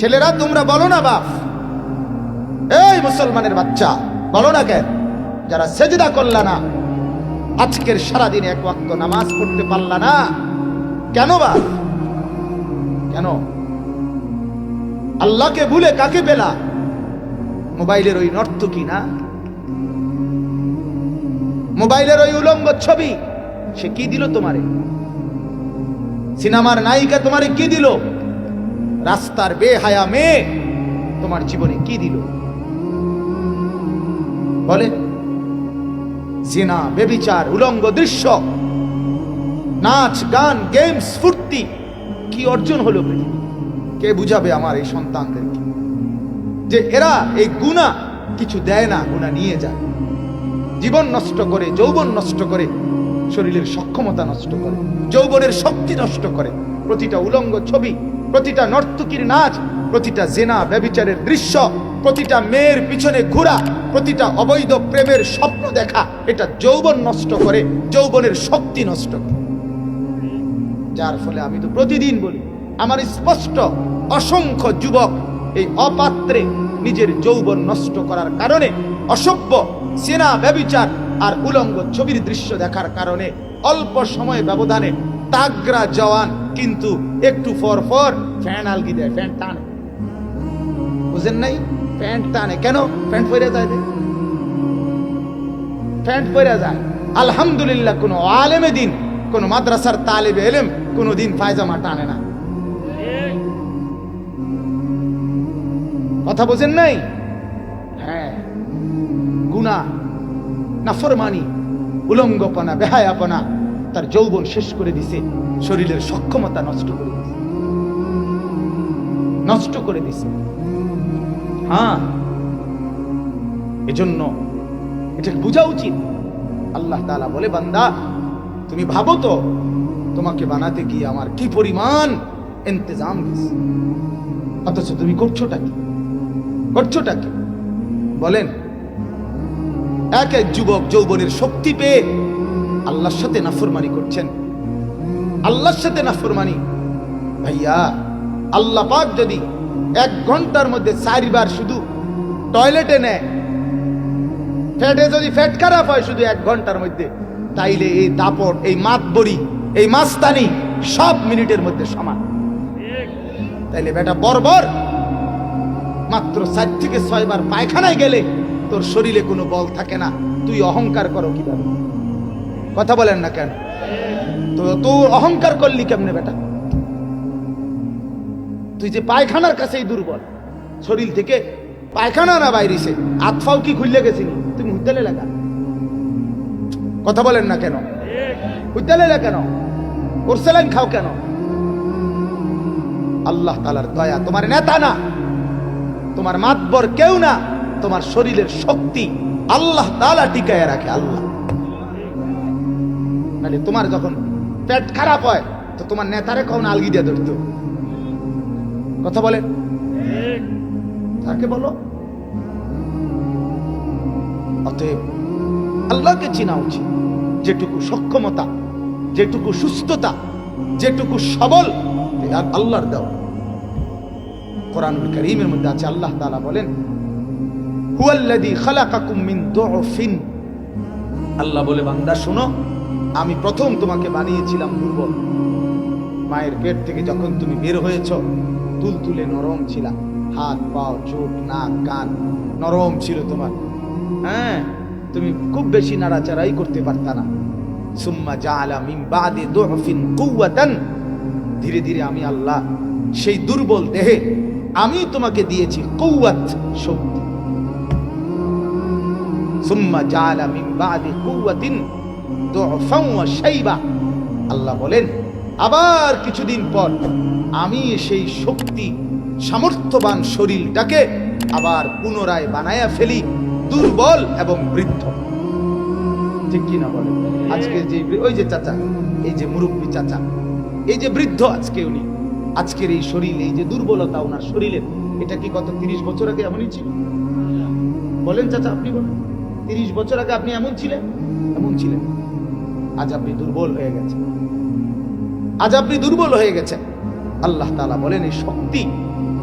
ছেলেরা, তোমরা বলো না বাপ। এই মুসলমানের বাচ্চা, বলো না কেন? যারা সেজদা করলা না, আজকের সারাদিন এক ওয়াক্ত নামাজ পড়তে পারলা না। কেন বাপ? কেন? আল্লাহকে ভুলে কাকে পেলা? মোবাইলের ওই নর্তকী না? মোবাইলের ওই উলঙ্গ ছবি, সে কি দিল তোমারে? সিনেমার নায়িকা তোমারে কি দিল? রাস্তার বেহায়া মেয়ে তোমার জীবনে কি দিল? বলে, জিনা, বেবিচার, উলঙ্গ দৃশ্য, নাচ, গান, গেমস, ফুর্তি, কি অর্জন হলো কে বুঝাবে আমার এই সন্তানদেরকে? যে এরা এই গুণা কিছু দেয় না, গুণা নিয়ে যায়। জীবন নষ্ট করে, যৌবন নষ্ট করে, শরীরের সক্ষমতা নষ্ট করে, যৌবনের শক্তি নষ্ট করে। প্রতিটা উলঙ্গ ছবি, প্রতিটা নর্তকীর নাচ, প্রতিটা জেনা ব্যবিচারের দৃশ্য, প্রতিটা মেয়ের পিছনে ঘোরা, প্রতিটা অবৈধ প্রেমের স্বপ্ন দেখা, এটা যৌবন নষ্ট করে, যৌবনের শক্তি নষ্ট করে। যার ফলে আমি তো প্রতিদিন বলি, আমার স্পষ্ট অসংখ্য যুবক এই অপাত্রে নিজের যৌবন নষ্ট করার কারণে, অসভ্য সেনা ব্যবিচার আর উলঙ্গ ছবির দৃশ্য দেখার কারণে অল্প সময় ব্যবধানে তাগরা জওয়ান কিন্তু একটু ফর ফর ফ্যান আলগি দেয়, ফ্যান টানে। বুঝেন নাই? প্যান্ট টানে। কেন? প্যান্ট পরে যায়? প্যান্ট পরে যায়। আলহামদুলিল্লাহ, কোনো আলেমে দিন, কোন মাদ্রাসার তালেবে এলেম, কোনো দিন পায়জামা টানে না। কথা বোঝেন নাই? হ্যাঁ। গুণা না ফরমানি উলঙ্গপনা, বেহায়াপনা তার যৌবন শেষ করে দিছে, শরীরের সক্ষমতা নষ্ট করে দিছে। নষ্ট করে দিছে। হ্যাঁ এজন্য এটা বোঝা উচিত। আল্লাহ তাআলা বলে, বান্দা, তুমি ভাবো তো, তোমাকে বানাতে গিয়ে আমার কি পরিমাণ ইন্তজাম গেছে অথচ তুমি করছোটা কি? করছোটা কি? বলেন, এক এক যুবক যৌবনের শক্তি পেয়ে আল্লাহর সাথে নাফরমানি করছেন। আল্লাহর সাথে নাফরমানি। ভাইয়া, আল্লাহ পাক যদি এক ঘণ্টার মধ্যে চারিবার শুধু টয়লেটে নেয়, ফ্যাটে যদি ফ্যাট খারাপ হয় শুধু এক ঘণ্টার মধ্যে, তাইলে এই দাপট, এই মাতবরি, এই মাস্তানি সব মিনিটের মধ্যে সমান। তাইলে বেটা বর্বর, মাত্র চার থেকে ছয়বার পায়খানায় গেলে তোর শরীরে কোনো বল থাকে না। তুই অহংকার করো কীভাবে? কথা বলেন না কেন? তো তোর অহংকার করলি কেমনে বেটা? তুই যে পায়খানার কাছেই দুর্বল, শরীর থেকে পায়খানা না বাইরিছে আতফাও কি খুললে গেছিনি তুমি হুদ্দালে লাগা কথা বলেন না কেন? হুদ্দালে কেন? ওরসেলাইন খাও কেন? আল্লাহ তালার দয়া, তোমার নেতা না, তোমার মাতবর কেউ না, তোমার শরীরের শক্তি আল্লাহ তালা টিকায় রাখে, আল্লাহ। নাহলে তোমার যখন পেট খারাপ হয়, তো তোমার নেতারে কখন আলগি দিয়ে ধরতো? কথা বলেন। তাকে বলো? অতএব আল্লাহকে চেনা উচিত। যেটুকু সক্ষমতা, যেটুকু সুস্থতা, যেটুকু সবল আল্লাহর দেওয়া। কোরআনুল করিমের মধ্যে আছে, আল্লাহ তাআলা বলেন, হুয়াল্লাযী খালাকাকুম মিন দুফিন আল্লাহ বলে, বান্দা, শোনো আমি প্রথম তোমাকে বানিয়েছিলাম দুর্বল। মায়ের পেট থেকে যখন তুমি বের হয়েছ, তুলতুলে নরম ছিলা। হাত, পাও, চোখ, নাক, কান নরম ছিল তোমার। হ্যাঁ তুমি খুব বেশি নাড়াচাড়াই করতে পারতা না। সুম্মা জাআলা মিন বাদি দুফিন কুওয়াতান। ধীরে ধীরে আমি আল্লাহ, সেই দুর্বল দেহে আমি তোমাকে দিয়েছি কৌয়াত শক্তি। সুম্মা জাআলা মিন বাদি কুওয়াতিন। আল্লাহ বলেন, আবার কিছুদিন পর আমি সেই শক্তি, সামর্থ্যবান শরীরটাকে আবার পুনরায় বানায়া ফেলি, দুর্বল এবং বৃদ্ধ। ঠিক কি না বলেন? আজকে যে ওই যে চাচা, এই যে মুরব্বী চাচা, এই যে বৃদ্ধ আজকে উনি, আজকের এই শরীর, এই যে দুর্বলতা ওনার শরীরের, এটা কি গত তিরিশ বছর আগে এমনই ছিল? বলেন চাচা, আপনি বলেন, তিরিশ বছর আগে আপনি এমন ছিলেন? এমন ছিলেন। আজ আপনি দুর্বল হয়ে গেছেন। আজ আপনি দুর্বল হয়ে গেছেন। আল্লাহ তাআলা বলেন, এই শক্তি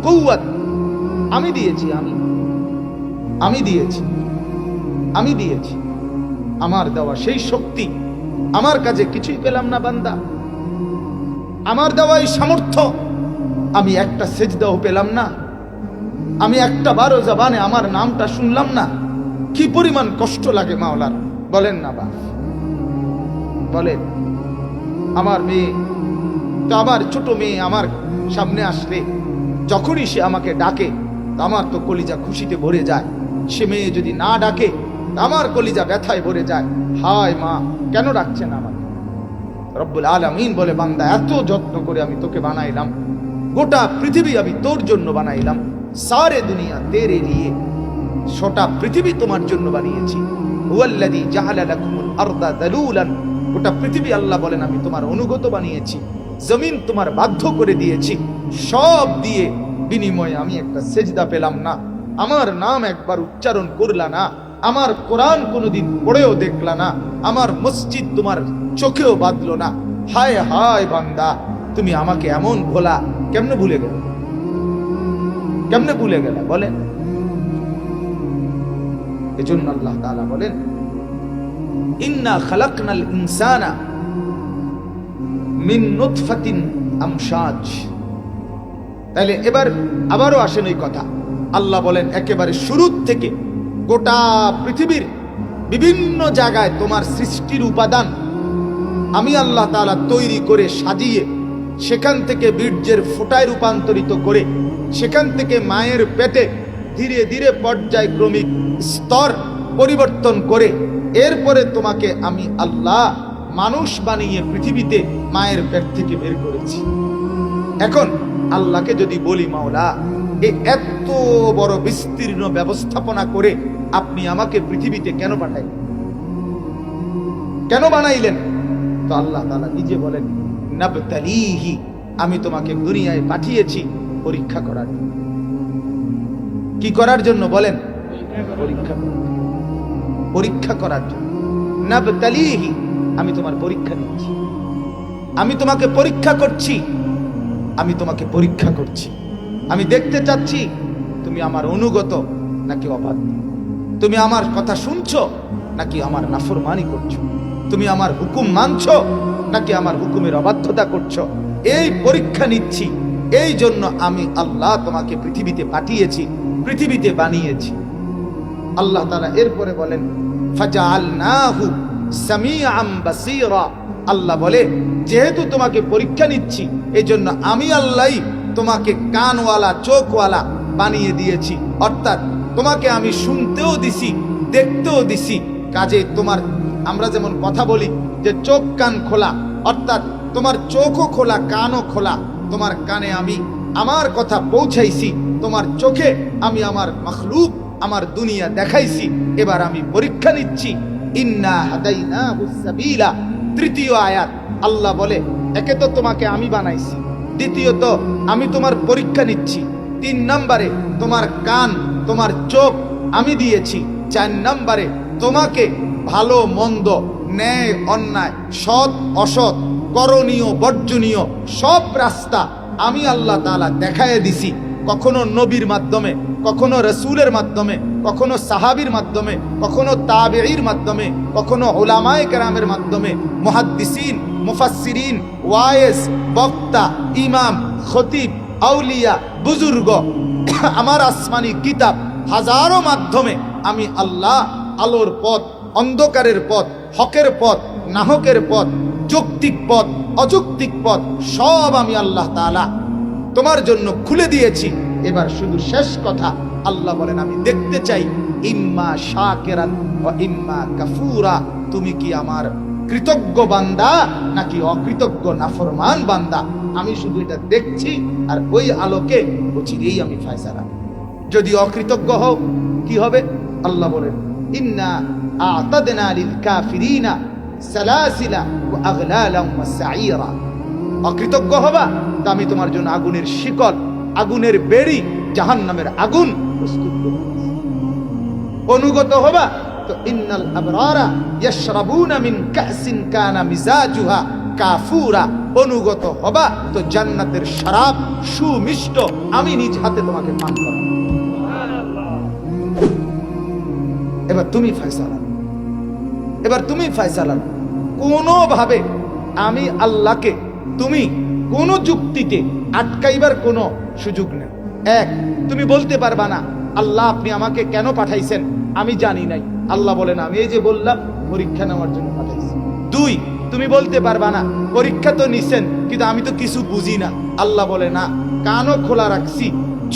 কৌয়াত আমি দিয়েছি, আমি আমি দিয়েছি আমি দিয়েছি। আমার দেওয়া সেই শক্তি, আমার কাছে কিছুই পেলাম না, বান্দা। আমার দেওয়া এই সামর্থ্য, আমি একটা সেজদাও পেলাম না। আমি একটা বারো জবানে আমার নামটা শুনলাম না। কি পরিমাণ কষ্ট লাগে মাওলার। বলেন না বা বলেন, আমার মেয়ে, তো আমার ছোট মেয়ে আমার সামনে আসলে, যখনই সে আমাকে ডাকে আমার তো কলিজা খুশিতে ভরে যায়। সে মেয়ে যদি না ডাকে আমার কলিজা ব্যথায় ভরে যায়। হায় মা, কেন ডাকছে না আমাকে? রব্বুল আলামিন বলে, বান্দা, এত যত্ন করে আমি তোকে বানাইলাম। গোটা পৃথিবী আমি তোর জন্য বানাইলাম। সারে দুনিয়া তেরে নিয়ে। ছোটা পৃথিবী তোমার জন্য বানিয়েছি। হুয়াল্লাযী জাআলা লাকুমুল আরদা দালুলান গোটা পৃথিবী আল্লাহ বলেন, আমি তোমার অনুগত বানিয়েছি, জমিন তোমার বাধ্য করে দিয়েছি, সব দিয়ে বিনিময়ে আমি একটা সেজদা পেলাম না। আমার নাম একবার উচ্চারণ করলা না, আমার কোরআন কোনোদিন পড়েও দেখলা না, আমার মসজিদ তোমার চোখেও বাঁধলো না। হায় হায় বান্দা, তুমি আমাকে এমন ভোলা, কেমনে ভুলে গেলে? কেমনে ভুলে গেলে? বলেন। এজন্য আল্লাহ তাআলা বলেন ইন্না খালাকনাল ইনসানা মিন নুতফাতিন আমশাজ। তাহলে এবার আবারও আসেন ওই কথা। আল্লাহ বলেন, একেবারে শুরুর থেকে গোটা পৃথিবীর বিভিন্ন জায়গায় তোমার সৃষ্টির উপাদান আমি আল্লাহ তালা তৈরি করে সাজিয়ে সেখান থেকে বীর্যের ফোটায় রূপান্তরিত করে সেখান থেকে মায়ের পেটে ধীরে ধীরে পর্যায়ক্রমিক স্তর পরিবর্তন করে, এরপরে তোমাকে আমি আল্লাহ মানুষ বানিয়ে পৃথিবীতে মায়ের পেট থেকে বের করেছি। এখন আল্লাহকে যদি বলি, মাওলা এত বড় বিস্তীর্ণ ব্যবস্থাপনা করে আপনি আমাকে পৃথিবীতে কেন পাঠাইলেন কেন বানাইলেন? তো আল্লাহ তাআলা নিজে বলেন, নাবতালিহি, আমি তোমাকে দুনিয়ায় পাঠিয়েছি পরীক্ষা করার জন্য। কি করার জন্য বলেন? পরীক্ষা করার। পরীক্ষা করার জন্য। আমি তোমার পরীক্ষা নিচ্ছি। আমি তোমাকে পরীক্ষা করছি। আমি তোমাকে পরীক্ষা করছি। আমি দেখতে চাচ্ছি, তুমি আমার অনুগত নাকি অবাধ্য তুমি আমার কথা শুনছো নাকি আমার নাফরমানি করছ? তুমি আমার হুকুম মানছ নাকি আমার হুকুমের অবাধ্যতা করছ? এই পরীক্ষা নিচ্ছি। এই জন্য আমি আল্লাহ তোমাকে পৃথিবীতে পাঠিয়েছি, পৃথিবীতে বানিয়েছি। আল্লাহ তাআলা এরপরে বলেন, ফাজআলনাহু সামিআম বাসীরা। আল্লাহ বলে, যেহেতু তোমাকে পরীক্ষা নিচ্ছি এই জন্য আমি আল্লাহই তোমাকে কানওয়ালা, চোখওয়ালা বানিয়ে দিয়েছি। অর্থাৎ তোমাকে আমি শুনতেও দিছি, দেখতেও দিছি। কাজে তোমার, আমরা যেমন কথা বলি যে চোখ কান খোলা, অর্থাৎ তোমার চোখও খোলা, কানও খোলা। তোমার কানে আমি আমার কথা পৌঁছাইছি, তোমার চোখে আমি আমার মখলুক আমার দুনিয়া দেখাইছি, এবার আমি পরীক্ষা নিচ্ছি। ইন্না তৃতীয় আয়াত, আল্লাহ বলে, একে তো তোমাকে আমি বানাইছি। দ্বিতীয়ত, আমি তোমার পরীক্ষা নিচ্ছি। তিন নম্বরে, তোমার কান, তোমার চোখ আমি দিয়েছি। চার নম্বরে, তোমাকে ভালো, মন্দ, ন্যায়, অন্যায়, সৎ, অসৎ, করণীয়, বর্জনীয় সব রাস্তা আমি আল্লাহ তালা দেখায় দিছি। কখনো নবীর মাধ্যমে কখনো রসুলের মাধ্যমে, কখনো সাহাবির মাধ্যমে, কখনো তাবেঈর মাধ্যমে, কখনো ওলামায়ে কেরামের মাধ্যমে, মুহাদ্দিসিন, মুফাসসিরিন, ওয়ায়েস, বক্তা, ইমাম, খতিব, আউলিয়া, বুজুর্গ, আমার আসমানি কিতাব হাজারো মাধ্যমে আমি আল্লাহ আলোর পথ, অন্ধকারের পথ, হকের পথ, নাহকের পথ, যৌক্তিক পথ, অযৌক্তিক পথ সব আমি আল্লাহ তালা তোমার জন্য খুলে দিয়েছি। এবার শুধু শেষ কথা আল্লাহ বলেন, আমি দেখতে চাই, ইম্মা শাকেরান ও ইম্মা কাফুরা। তুমি কি আমার কৃতজ্ঞ বান্দা নাকি অকৃতজ্ঞ নাফরমান বান্দা? আমি শুধু এটা দেখছি আর ওই আলোকে এই আমি ফায়সালা। যদি অকৃতজ্ঞ হও, কি হবে? আল্লাহ বলেন, ইন্না আতাদনা লিল কাফিরিনা সালাসিলা ওয়া আগলালাম ওয়া সাঈরা। অকৃতজ্ঞ হবা, তা আমি তোমার জন্য আগুনের শিকল। আগুনের বেড়ি জাহান নামের আগুন। প্রস্তুত করে অনুগত হবা? তো ইন্নাল আবরারা ইয়াশরাবুনা মিন কাসিন কানা মিজাজুহা কাফুরা। অনুগত হবা? তো জান্নাতের শরাব সুমিষ্ট। আমি নিজ হাতে তোমাকে পান করাবো। এবার তুমি ফয়সালা। এবার তুমি ফয়সালা। কোনোভাবে আমি আল্লাহকে তুমি কোন যুক্তিতে আটকাইবার কোনো সুযোগ নেই। এক, তুমি বলতে পারবা না, আল্লাহ আপনি আমাকে কেন পাঠাইছেন? আমি জানি নাই। আল্লাহ বলেন, আমি এই যে বললাম, পরীক্ষা নেওয়ার জন্য পাঠাইছি। দুই, তুমি বলতে পারবা না, পরীক্ষা তো নিছেন, কিন্তু আমি তো কিছু বুঝি না। আল্লাহ বলে, না, কানও খোলা রাখছি,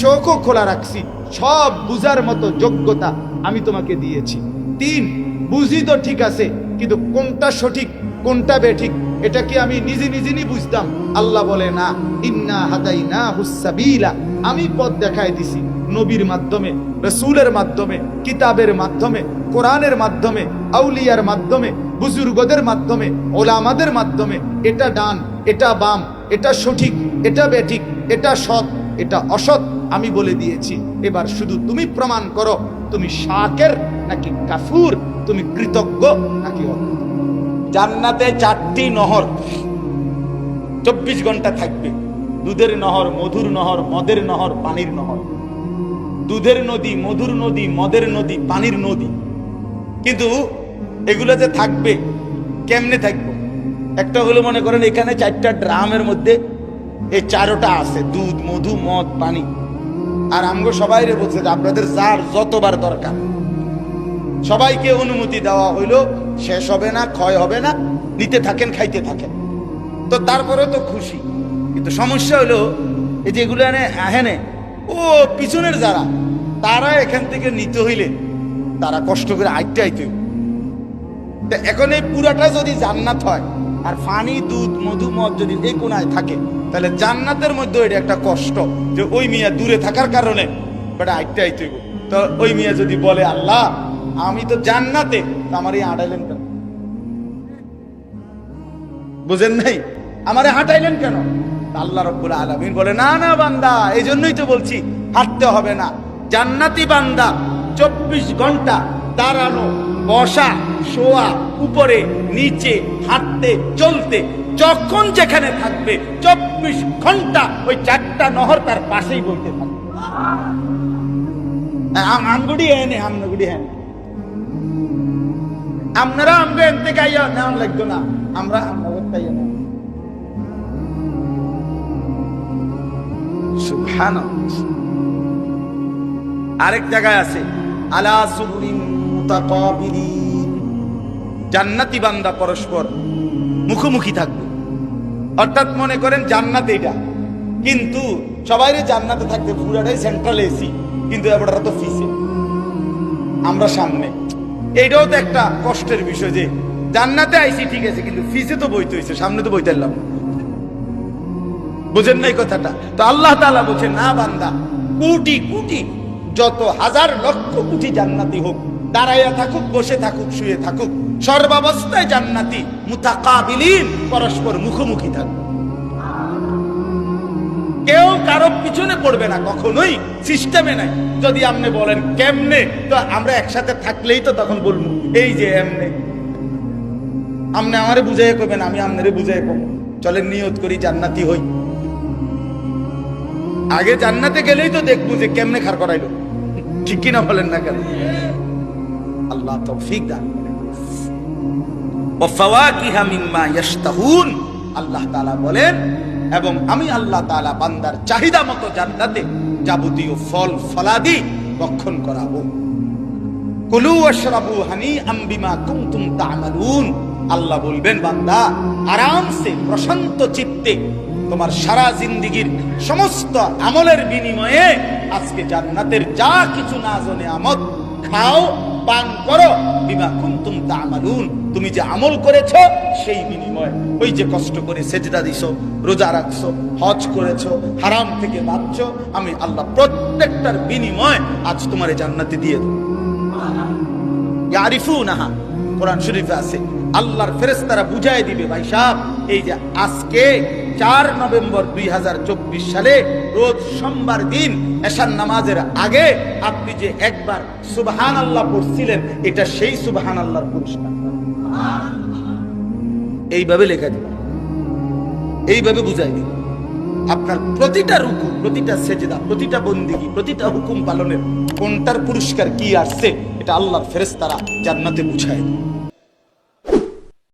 চোখও খোলা রাখছি, সব বুঝার মতো যোগ্যতা আমি তোমাকে দিয়েছি। তিন, বুঝি তো ঠিক আছে, কিন্তু কোনটা সঠিক, কোনটা বেঠিক এটা কি আমি নিজে নিজেই বুঝতাম? আল্লাহ বলে, না, ইন্না হাদাই না হুসাবিলা আমি পথ দেখায় দিছি নবীর মাধ্যমে, রসুলের মাধ্যমে, কিতাবের মাধ্যমে, কোরআনের মাধ্যমে, আউলিয়ার মাধ্যমে, বুজুর্গদের মাধ্যমে, ওলামাদের মাধ্যমে। এটা ডান, এটা বাম, এটা সঠিক, এটা বেঠিক এটা সৎ, এটা অসৎ আমি বলে দিয়েছি। এবার শুধু তুমি প্রমাণ করো, তুমি শাকের নাকি কাফুর, তুমি কৃতজ্ঞ নাকি অকৃতজ্ঞ? জান্নাতে চারটি নহর। চব্বিশ ঘণ্টা থাকবে। দুধের নহর, মধুর নহর, মদের নহর, পানির নহর। দুধের নদী, মধুর নদী, মদের নদী, পানির নদী। কিন্তু এগুলো যে থাকবে, কেমনে থাকবে? একটা হলো মনে করেন এখানে চারটা ড্রামের মধ্যে এই চারোটা আছে, দুধ, মধু, মদ, পানি। আর আমগো সবাই রে বলছে আপনাদের যার যতবার দরকার। সবাইকে অনুমতি দেওয়া হইল শেষ হবে না, ক্ষয় হবে না, নিতে থাকেন, খাইতে থাকেন। তো তারপরে তো খুশি। কিন্তু সমস্যা হলো, এই যে এগুলো এনে আহেনে ও পিছনের যারা, তারা এখান থেকে নিতে হইলে, তারা কষ্ট করে আইতে আইতে এখন এই পুরাটা যদি জান্নাত হয়, আর ফানি দুধ, মধু, মদ যদি এই কোনায় থাকে, তাহলে জান্নাতের মধ্যে এটা একটা কষ্ট, যে ওই মিয়া দূরে থাকার কারণে, বেটা আইতে আইতে তো ওই মিয়া যদি বলে, আল্লাহ আমি তো জান্নাতে। আমার এই আড়াইলেন কেন? বুঝেন নাই? আমারে হাঁটাইলেন কেন? আল্লাহ রব্বুল আলামিন বলে, না না, বান্দা এই জন্যই তো বলছি, হাঁটতে হবে না। জান্নাতি বান্দা চব্বিশ ঘণ্টা দাঁড়ানো, বসা, শোয়া, উপরে, নিচে, হাঁটতে, চলতে, যখন যেখানে থাকবে, চব্বিশ ঘণ্টা ওই চারটা নহর তার পাশেই বলতে থাকবে। আম- আমগুড়ি এনে আমগুড়ি এনে। আপনারা আমগো এনতে গাইয়া নেওয়ান লাগতো না। আমরা আপনাদের নেওয়া সুবহানাল্লাহ। আরেক জায়গায় আছে, আলা সুরিন মুতাকাবিলিন জান্নাতি বান্দা পরস্পর মুখোমুখি থাকবে। অর্থাৎ মনে করেন জান্নাত এটা। কিন্তু সবাই জান্নাতে থাকতে পুরাটাই সেন্ট্রাল এসি কিন্তু এবার তো ফিসে আমরা সামনে। এইটাও তো একটা কষ্টের বিষয় যে জান্নাতে আইসি ঠিক আছে, কিন্তু ফিসে তো বইতে হয়েছে সামনে তো বইতে এলাম। বুঝেন নাই কথাটা? তো আল্লাহ তাআলা বলছেন না বান্দা, কোটি কোটি, যত হাজার লক্ষ কোটি জান্নাতি হোক, দাঁড়াইয়া থাকুক, বসে থাকুক, শুয়ে থাকুক, সর্বাবস্থায় জান্নাতি, মুতাকাবিলিন, পরস্পর মুখোমুখি থাকুক কেউ কারও পিছনে পড়বে না, কখনোই সিস্টেমে নাই। যদি আপনি বলেন, কেমনে? তো আমরা একসাথে থাকলেই তো তখন বলব, এই যে এমনে। আপনি আমারে বুঝাই করবেন আমি আপনারে বুঝাই কব চলেন, নিয়ত করি, জান্নাতি হই। আগে জান্নাতে গেলেই তো দেখব যে কেমনে খার করাইলো। ঠিক কিনা বলেন না কেন? আল্লাহ তৌফিক দান করেন। ওয়াফাওয়াকিহা মিম্মা ইয়াশতাহুন। আল্লাহ তাআলা বলেন এবং আমি আল্লাহ তাআলা বান্দার চাহিদা মতো জান্নাতে যাবতীয় ফল ফলাদি বক্ষণ করাবো কুলু ওয়াশরাবু হানিআম বিমা কুনতুম তা'মালুন। আল্লাহ বলবেন, বান্দা, আরামসে, প্রশান্ত চিত্তে তোমার সারা জিন্দিগির সমস্ত আমলের বিনিময়ে আজকে জান্নাতের যা কিছু নাজ আমদ, খাও পান করো। বিমা কুনতুম তা'মালুন। তুমি যে আমল করেছ, সেই বিনিময় ওই যে কষ্ট করে সেজদা দিছো, রোজা রাখছো, হজ করেছ, হারাম থেকে বাঁচছো, আমি আল্লাহ প্রত্যেকটার বিনিময় আজ তোমার জান্নাতে দিয়ে দেবো। ইয়ারিফুনাহা। কোরআন শরীফে আছে, আল্লাহর ফেরেশতারা বুঝায় দিবে, ভাই সাহেব, এই যে আজকে চার নভেম্বর দুই সালে রোজ সোমবার দিন এশার নামাজের আগে আপনি যে একবার সুবহান আল্লাহ পড়ছিলেন, এটা সেই সুবহান আল্লাহর পুরস্কার। এইভাবে লেখা দিবে এইভাবে বুঝাই দিন। আপনার প্রতিটা রুকু, প্রতিটা সেজেদা, প্রতিটা বন্দিগি, প্রতিটা হুকুম পালনের কোনটার পুরস্কার কি আসছে, এটা আল্লাহর ফেরেশতারা জান্নাতে বুঝায় দেয়।